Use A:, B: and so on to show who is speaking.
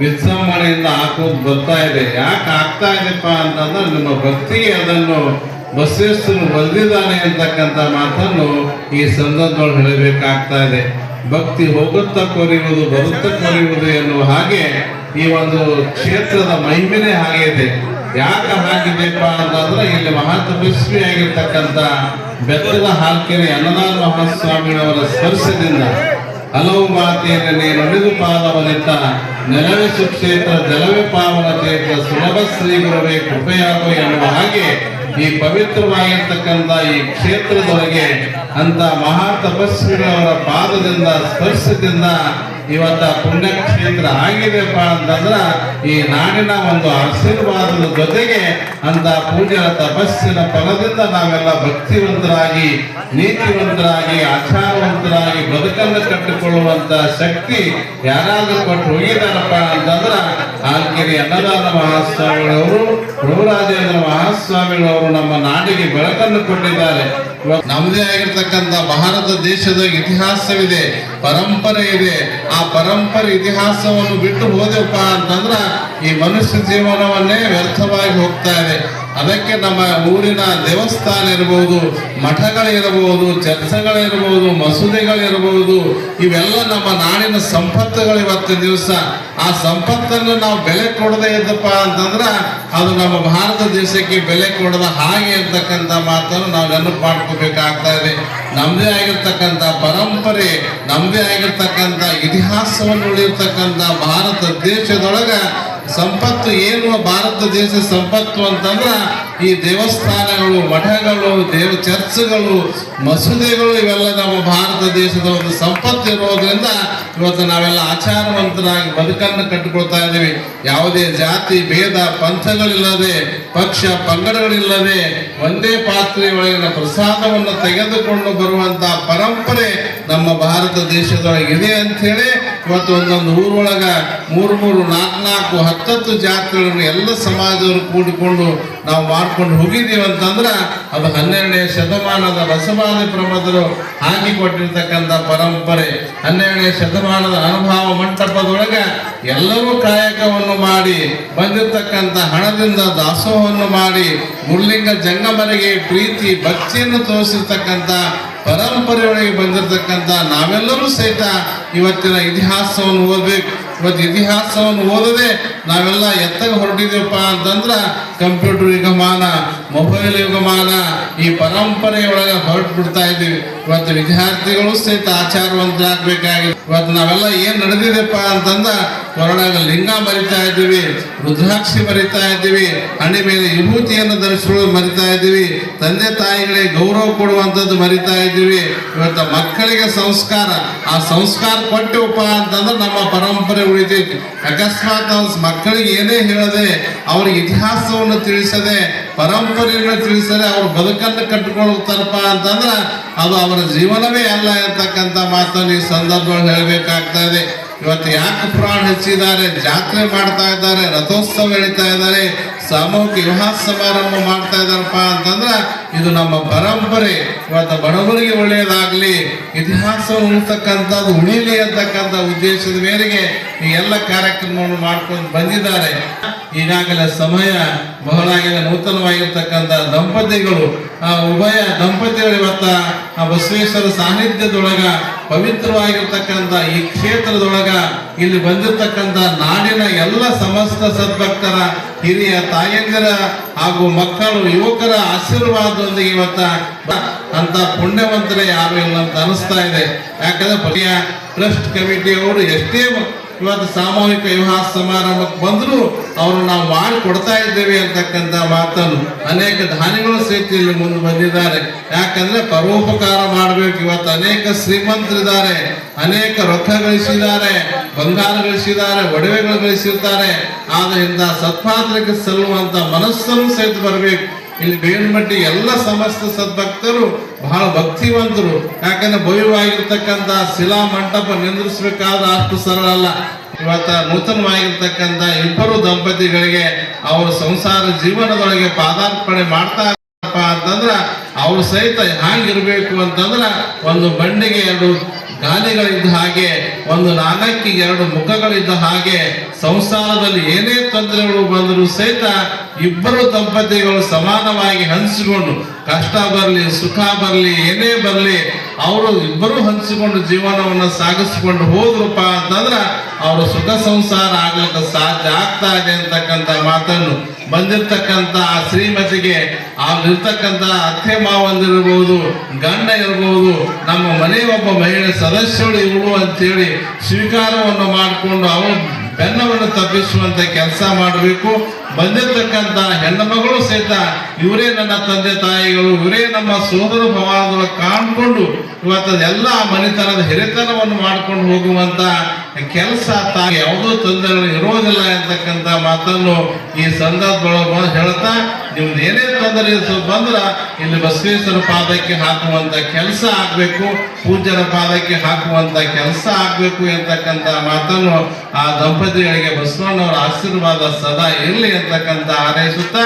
A: ವಿಜೃಂಭಣೆಯಿಂದ ಹಾಕೋದು ಬರ್ತಾ ಇದೆ. ಯಾಕೆ ಆಗ್ತಾ ಇದೆಪ್ಪ ಅಂತಂದ್ರೆ ನಿಮ್ಮ ಭಕ್ತಿಗೆ ಅದನ್ನು ಬಸವೇಶ್ವರನು ಬಂದಿದ್ದಾನೆ ಅಂತಕ್ಕಂಥ ಮಾತನ್ನು ಈ ಸಂದರ್ಭದಲ್ಲಿ ಹೇಳಬೇಕಾಗ್ತಾ ಇದೆ. ಭಕ್ತಿ ಹೋಗುತ್ತಾ ಕೊರೆಯುವುದು, ಬರುತ್ತಾ ಕೊರೆಯುವುದು ಎನ್ನುವ ಹಾಗೆ ಈ ಒಂದು ಕ್ಷೇತ್ರದ ಮಹಿಮೆನೇ ಹಾಗೆ ಇದೆ. ಯಾಕೆ ಹಾಗಿದೆಪ್ಪ ಅಂತಂದ್ರೆ ಇಲ್ಲಿ ಮಹಾತಪಸ್ವಿ ಆಗಿರ್ತಕ್ಕಂಥ ಬೆತ್ತದ ಹಾಲ್ಕೆರೆ ಅನ್ನದಾನ ಮಹಾಸ್ವಾಮಿಯವರ ಸ್ಪರ್ಶದಿಂದ ಹಲವು ಮಾತೆಯನ್ನು ನೀನು ನುಡಿದು ಪಾದವನಿತ್ತ ನೆಲವೇ ಸುಕ್ಷೇತ್ರ, ಜಲವೇ ಪಾವನ ಕ್ಷೇತ್ರ, ಸುಲಭ ಶ್ರೀ ಗುರುವೇ ಕೃಪೆಯಾಗು ಎನ್ನುವ ಹಾಗೆ ಈ ಪವಿತ್ರವಾಗಿರ್ತಕ್ಕಂಥ ಈ ಕ್ಷೇತ್ರದೊಳಗೆ ಅಂತ ಮಹಾ ತಪಸ್ವಿಗಳವರ ಪಾದದಿಂದ, ಸ್ಪರ್ಶದಿಂದ ಇವತ್ತ ಪುಣ್ಯಕ್ಷೇತ್ರ ಆಗಿದೆಪ್ಪ ಅಂತಂದ್ರ ಈ ನಾಡಿನ ಒಂದು ಆಶೀರ್ವಾದದ ಜೊತೆಗೆ ಅಂತ ಪೂಜೆಯ ತಪಸ್ಸಿನ ಫಲದಿಂದ ನಾವೆಲ್ಲ ಭಕ್ತಿವಂತರಾಗಿ, ನೀತಿವಂತರಾಗಿ, ಆಚಾರವಂತರಾಗಿ ಬದುಕನ್ನು ಕಟ್ಟಿಕೊಳ್ಳುವಂತ ಶಕ್ತಿ ಯಾರಾದ್ರೂ ಕೊಟ್ಟು ಹೋಗಿದಾರಪ್ಪ ಅಂತಂದ್ರ ಆಲ್ಕೆರೆ ಅನ್ನದಾನ ಮಹಾಸ್ವಾಮಿಗಳವರು, ಪ್ರಭುರಾಜೇಂದ್ರ ಮಹಾಸ್ವಾಮಿಗಳವರು ನಮ್ಮ ನಾಡಿಗೆ ಬೆಳಕನ್ನು ಕೊಟ್ಟಿದ್ದಾರೆ. ನಮ್ಮದೇ ಆಗಿರ್ತಕ್ಕಂಥ ಭಾರತ ದೇಶದ ಇತಿಹಾಸವಿದೆ, ಪರಂಪರೆ ಇದೆ. ಆ ಪರಂಪರೆ ಇತಿಹಾಸವನ್ನು ಬಿಟ್ಟು ಹೋದೆವಪ್ಪ ಅಂತಂದ್ರ ಈ ಮನುಷ್ಯ ಜೀವನವನ್ನೇ ವ್ಯರ್ಥವಾಗಿ ಹೋಗ್ತಾ ಇದೆ. ಅದಕ್ಕೆ ನಮ್ಮ ಊರಿನ ದೇವಸ್ಥಾನ ಇರಬಹುದು ಮಠಗಳಿರಬಹುದು ಚರ್ಚೆಗಳಿರಬಹುದು ಮಸೂದೆಗಳಿರಬಹುದು ಇವೆಲ್ಲ ನಮ್ಮ ನಾಡಿನ ಸಂಪತ್ತುಗಳು ಇವತ್ತಿನ ದಿವಸ. ಆ ಸಂಪತ್ತನ್ನು ನಾವು ಬೆಲೆ ಕೊಡದೇ ಇದ್ದಪ್ಪ ಅಂತಂದ್ರೆ ಅದು ನಮ್ಮ ಭಾರತ ದೇಶಕ್ಕೆ ಬೆಲೆ ಕೊಡದ ಹಾಗೆ ಇರ್ತಕ್ಕಂಥ ಮಾತನ್ನು ನಾವು ನೆನಪು ಮಾಡ್ಕೋಬೇಕಾಗ್ತಾ ಇದೆ. ನಮ್ಮದೇ ಆಗಿರ್ತಕ್ಕಂಥ ಪರಂಪರೆ ನಮ್ಮದೇ ಆಗಿರ್ತಕ್ಕಂಥ ಇತಿಹಾಸವನ್ನು ಉಳಿರ್ತಕ್ಕಂಥ ಭಾರತ ದೇಶದೊಳಗ ಸಂಪತ್ತು ಏನು? ಭಾರತ ದೇಶ ಸಂಪತ್ತು ಅಂತಂದ್ರ ಈ ದೇವಸ್ಥಾನಗಳು, ಮಠಗಳು, ದೇವ ಚರ್ಚ್ಗಳು, ಮಸೂದೆಗಳು ಇವೆಲ್ಲ ನಮ್ಮ ಭಾರತ ದೇಶದ ಒಂದು ಸಂಪತ್ತು ಇರೋದ್ರಿಂದ ಇವತ್ತು ನಾವೆಲ್ಲ ಆಚಾರವಂತರಾಗಿ ಬದುಕನ್ನು ಕಟ್ಟಿಕೊಳ್ತಾ ಇದ್ದೀವಿ. ಯಾವುದೇ ಜಾತಿ, ಭೇದ, ಪಂಥಗಳಿಲ್ಲದೆ, ಪಕ್ಷ, ಪಂಗಡಗಳಿಲ್ಲದೆ ಒಂದೇ ಪಾತ್ರೆ ಒಳಗಿನ ಪ್ರಸಾದವನ್ನು ತೆಗೆದುಕೊಂಡು ಬರುವಂತಹ ಪರಂಪರೆ ನಮ್ಮ ಭಾರತ ದೇಶದೊಳಗೆ ಇದೆ ಹೇಳಿ ಇವತ್ತು ಒಂದೊಂದು ಊರೊಳಗ ಮೂರು ಮೂರು ನಾಲ್ಕು ನಾಲ್ಕು ಹತ್ತತ್ತು ಜಾತಿಗಳನ್ನು ಎಲ್ಲ ಸಮಾಜದವರು ಕೂಡಿಕೊಂಡು ನಾವು ಮಾಡ್ಕೊಂಡು ಹೋಗಿದ್ದೀವಿ ಅಂತಂದ್ರ ಅದು ಹನ್ನೆರಡನೇ ಶತಮಾನದ ಬಸವಾದಿ ಪ್ರಮದರು ಹಾಕಿಕೊಟ್ಟಿರ್ತಕ್ಕಂಥ ಪರಂಪರೆ. ಹನ್ನೆರಡನೇ ಶತಮಾನದ ಅನುಭವ ಮಂಟಪದೊಳಗ ಎಲ್ಲರೂ ಕಾಯಕವನ್ನು ಮಾಡಿ, ಬಂದಿರತಕ್ಕಂಥ ಹಣದಿಂದ ದಾಸೋಹವನ್ನು ಮಾಡಿ ಮುರ್ಲಿಂಗ ಜಂಗಮರಿಗೆ ಪ್ರೀತಿ, ಭಕ್ತಿಯನ್ನು ತೋರಿಸಿರ್ತಕ್ಕಂಥ ಪರಂಪರೆಯೊಳಗೆ ಬಂದಿರತಕ್ಕಂಥ ನಾವೆಲ್ಲರೂ ಸಹಿತ ಇವತ್ತಿನ ಇತಿಹಾಸವನ್ನು ಓದ್ಬೇಕು. ಇವತ್ತು ಇತಿಹಾಸವನ್ನು ಓದದೆ ನಾವೆಲ್ಲ ಎತ್ತಗ ಹೊರಟಿದ್ದೀವಪ್ಪ ಅಂತಂದ್ರೆ ಕಂಪ್ಯೂಟರ್ ಯುಗಮಾನ, ಮೊಬೈಲ್ ಯುಗಮಾನ, ಈ ಪರಂಪರೆಯೊಳಗೆ ಹೊರಟು ಬಿಡ್ತಾ ಇದ್ದೀವಿ. ಇವತ್ತು ವಿದ್ಯಾರ್ಥಿಗಳು ಸಹಿತ ಆಚಾರವಂತರಾಗಬೇಕಾಗಿದೆ. ಇವತ್ತು ನಾವೆಲ್ಲ ಏನು ನಡೆದಿದೆಪ್ಪ ಅಂತಂದ ಕೊರೋನಾಗ ಲಿಂಗ ಮರಿತಾ ಇದ್ದೀವಿ, ರುದ್ರಾಕ್ಷಿ ಮರಿತಾ ಇದ್ದೀವಿ ಹಣ್ಣಿ ಮೇಲೆ ವಿಭೂತಿಯನ್ನು ಧರಿಸಿಕೊಳ್ಳೋದು ಮರಿತಾ ಇದ್ದೀವಿ, ತಂದೆ ತಾಯಿಗಳಿಗೆ ಗೌರವ ಕೊಡುವಂಥದ್ದು ಮರಿತಾ ಇದ್ದೀವಿ. ಇವತ್ತು ಮಕ್ಕಳಿಗೆ ಸಂಸ್ಕಾರ, ಆ ಸಂಸ್ಕಾರ ಕೊಟ್ಟೆವಪ್ಪ ಅಂತಂದ್ರೆ ನಮ್ಮ ಪರಂಪರೆ ಉಳಿತೈತಿ. ಅಕಸ್ಮಾತ್ ಮಕ್ಕಳಿಗೆ ಏನೇ ಹೇಳದೆ ಅವ್ರಿಗೆ ಇತಿಹಾಸವನ್ನು ತಿಳಿಸದೆ, ಪರಂಪರೆಯನ್ನು ತಿಳಿಸದೆ ಅವ್ರ ಬದುಕನ್ನು ಕಟ್ಟಿಕೊಳ್ಳುತ್ತಾರಪ್ಪ ಅಂತಂದ್ರೆ ಅದು ಅವರ ಜೀವನವೇ ಅಲ್ಲ ಅಂತಕ್ಕಂಥ ಮಾತನ್ನು ಈ ಸಂದರ್ಭದಲ್ಲಿ ಹೇಳಬೇಕಾಗ್ತಾ ಇದೆ. ಇವತ್ತು ಯಾಕೆ ಪುರಾಣ ಹೆಚ್ಚಿದ್ದಾರೆ? ಜಾತ್ರೆ ಮಾಡ್ತಾ ಇದ್ದಾರೆ, ರಥೋತ್ಸವ ಎಳಿತಾ ಇದ್ದಾರೆ, ಸಾಮೂಹಿಕ ವಿವಾಹ ಸಮಾರಂಭ ಮಾಡ್ತಾ ಇದ್ದಾರಪ್ಪ ಅಂತಂದ್ರ ಇದು ನಮ್ಮ ಪರಂಪರೆ. ಇವತ್ತು ಬಡವರಿಗೆ ಒಳ್ಳೆಯದಾಗಲಿ, ಇತಿಹಾಸವನ್ನು ಉಳಿತಕ್ಕಂಥದ್ದು ಉಳಿಲಿ ಅಂತಕ್ಕಂಥ ಉದ್ದೇಶದ ಮೇರೆಗೆ ಈ ಎಲ್ಲ ಕಾರ್ಯಕ್ರಮವನ್ನು ಮಾಡ್ಕೊಂಡು ಬಂದಿದ್ದಾರೆ. ಈಗಾಗಲೇ ಸಮಯ ಬಹಳಾಗಿದೆ, ನೂತನವಾಗಿರ್ತಕ್ಕಂಥ ದಂಪತಿಗಳು. ಆ ಉಭಯ ದಂಪತಿಗಳು ಇವತ್ತ ಆ ಬಸವೇಶ್ವರ ಸಾನ್ನಿಧ್ಯದೊಳಗ, ಪವಿತ್ರವಾಗಿರ್ತಕ್ಕಂಥ ಈ ಕ್ಷೇತ್ರದೊಳಗ ಇಲ್ಲಿ ಬಂದಿರತಕ್ಕಂಥ ನಾಡಿನ ಎಲ್ಲ ಸಮಸ್ತ ಸದ್ಭಕ್ತರ ಹಿರಿಯ ತಾಯಂದಿರ ಹಾಗೂ ಮಕ್ಕಳು ಯುವಕರ ಆಶೀರ್ವಾದದೊಂದಿಗೆ ಇವತ್ತ ಅಂತ ಪುಣ್ಯವಂತರೇ ಯಾರು ಇಲ್ಲ ಅಂತ ಅನಿಸ್ತಾ ಇದೆ. ಯಾಕಂದ್ರೆ ಬಲಿಯ ಟ್ರಸ್ಟ್ ಕಮಿಟಿಯವರು ಎಷ್ಟೇ ಇವತ್ತು ಸಾಮೂಹಿಕ ವಿವಾಹ ಸಮಾರಂಭಕ್ಕೆ ಬಂದ್ರು ಅವರು ನಾವು ಮಾಡಿ ಕೊಡ್ತಾ ಇದ್ದೇವೆ ಅಂತಕ್ಕಂಥ ಮಾತನ್ನು ಅನೇಕ ದಾನಿಗಳು ಸಹಿತ ಇಲ್ಲಿ ಮುಂದೆ ಬಂದಿದ್ದಾರೆ. ಯಾಕಂದ್ರೆ ಪರೋಪಕಾರ ಮಾಡಬೇಕು. ಇವತ್ತು ಅನೇಕ ಶ್ರೀಮಂತರಿದ್ದಾರೆ. ಅನೇಕ ರೊಕ್ಕ ಗಳಿಸಿದ್ದಾರೆ. ಬಂಗಾರ ಗಳಿಸಿದ್ದಾರೆ. ಒಡವೆಗಳು ಗಳಿಸಿರ್ತಾರೆ. ಆದ್ರಿಂದ ಸತ್ಪಾತ್ರಕ್ಕೆ ಸಲ್ಲುವಂತ ಮನಸ್ಸನ್ನು ಸಹಿತ ಬರಬೇಕು. ಇಲ್ಲಿ ಬೇವಿನಮಟ್ಟಿ ಎಲ್ಲ ಸಮಸ್ತ ಸದ್ಭಕ್ತರು ಬಹಳ ಭಕ್ತಿವಂತರು. ಯಾಕಂದ್ರೆ ಭವ್ಯವಾಗಿರ್ತಕ್ಕಂಥ ಶಿಲಾ ಮಂಟಪ ನಿಂದ್ರಿಸಬೇಕಾದ ಅಷ್ಟು ಸರಳ ಅಲ್ಲ. ಇವತ್ತ ನೂತನವಾಗಿರ್ತಕ್ಕಂಥ ಇಬ್ಬರು ದಂಪತಿಗಳಿಗೆ ಅವರ ಸಂಸಾರ ಜೀವನದೊಳಗೆ ಪಾದಾರ್ಪಣೆ ಮಾಡ್ತಾ ಅಂತಂದ್ರ, ಅವ್ರು ಸಹಿತ ಹ್ಯಾಂಗಿರ್ಬೇಕು ಅಂತಂದ್ರ, ಒಂದು ಬಂಡಿಗೆ ಎರಡು ಗಾಲಿಗಳಿದ್ದ ಹಾಗೆ, ಒಂದು ನಾಲ್ಕಿ ಎರಡು ಮುಖಗಳಿದ್ದ ಹಾಗೆ, ಸಂಸಾರದಲ್ಲಿ ಏನೇ ತೊಂದರೆಗಳು ಬಂದರೂ ಸಹಿತ ಇಬ್ಬರು ದಂಪತಿಗಳು ಸಮಾನವಾಗಿ ಹಂಚಿಕೊಂಡು ಕಷ್ಟ ಬರಲಿ, ಸುಖ ಬರಲಿ, ಏನೇ ಬರಲಿ, ಅವರು ಇಬ್ಬರು ಹಂಚಿಕೊಂಡು ಜೀವನವನ್ನು ಸಾಗಿಸ್ಕೊಂಡು ಹೋದ್ರಪ್ಪ ಅಂತಂದ್ರ ಅವರು ಸುಖ ಸಂಸಾರ ಆಗ್ಲಿಕ್ಕೆ ಸಾಧ್ಯ ಆಗ್ತಾ ಇದೆ ಅಂತಕ್ಕಂಥ ಮಾತನ್ನು ಬಂದಿರ್ತಕ್ಕಂಥ ಆ ಶ್ರೀಮತಿಗೆ ಅಲ್ಲಿರ್ತಕ್ಕಂಥ ಅತ್ತೆ ಮಾವಂದಿರಬಹುದು ಗಂಡ ಇರಬಹುದು ನಮ್ಮ ಮನೆಯ ಒಬ್ಬ ಮಹಿಳೆ ಸದಸ್ಯರು ಇವಳು ಅಂತೇಳಿ ಸ್ವೀಕಾರವನ್ನು ಮಾಡಿಕೊಂಡು ಅವಳು ಬೆನ್ನವನ್ನು ತಪ್ಪಿಸುವಂತ ಕೆಲಸ ಮಾಡಬೇಕು. ಬಂದಿರ್ತಕ್ಕಂಥ ಹೆಣ್ಣು ಮಗಳು ಸಹಿತ ಇವರೇ ನನ್ನ ತಂದೆ ತಾಯಿಗಳು, ಇವರೇ ನಮ್ಮ ಸೋದರ ಭವಾನಗಳು ಕಾಣ್ಕೊಂಡು ಇವತ್ತು ಎಲ್ಲ ಮನೆತನದ ಹಿರಿತನವನ್ನು ಮಾಡ್ಕೊಂಡು ಹೋಗುವಂತ ಕೆಲಸ ತಾಯಿ. ಯಾವುದೋ ತೊಂದರೆಗಳು ಇರೋದಿಲ್ಲ ಅಂತಕ್ಕಂಥ ಮಾತನ್ನು ಈ ಸಂದರ್ಭದೊಳಗೆ ಹೇಳ್ತಾ ನಿಮ್ದು ಏನೇ ತೊಂದರೆ ಬಂದ್ರೆ ಇಲ್ಲಿ ಬಸವೇಶ್ವರ ಪಾದಕ್ಕೆ ಹಾಕುವಂತ ಕೆಲಸ ಆಗ್ಬೇಕು, ಪೂಜ್ಯರ ಪಾದಕ್ಕೆ ಹಾಕುವಂತ ಕೆಲಸ ಆಗ್ಬೇಕು ಅಂತಕ್ಕಂಥ ಮಾತನ್ನು ಆ ದಂಪತಿಗಳಿಗೆ ಬಸವಣ್ಣವರ ಆಶೀರ್ವಾದ ಸದಾ ಇರಲಿ ಅಂತಕ್ಕಂಥ ಹಾರೈಸುತ್ತಾ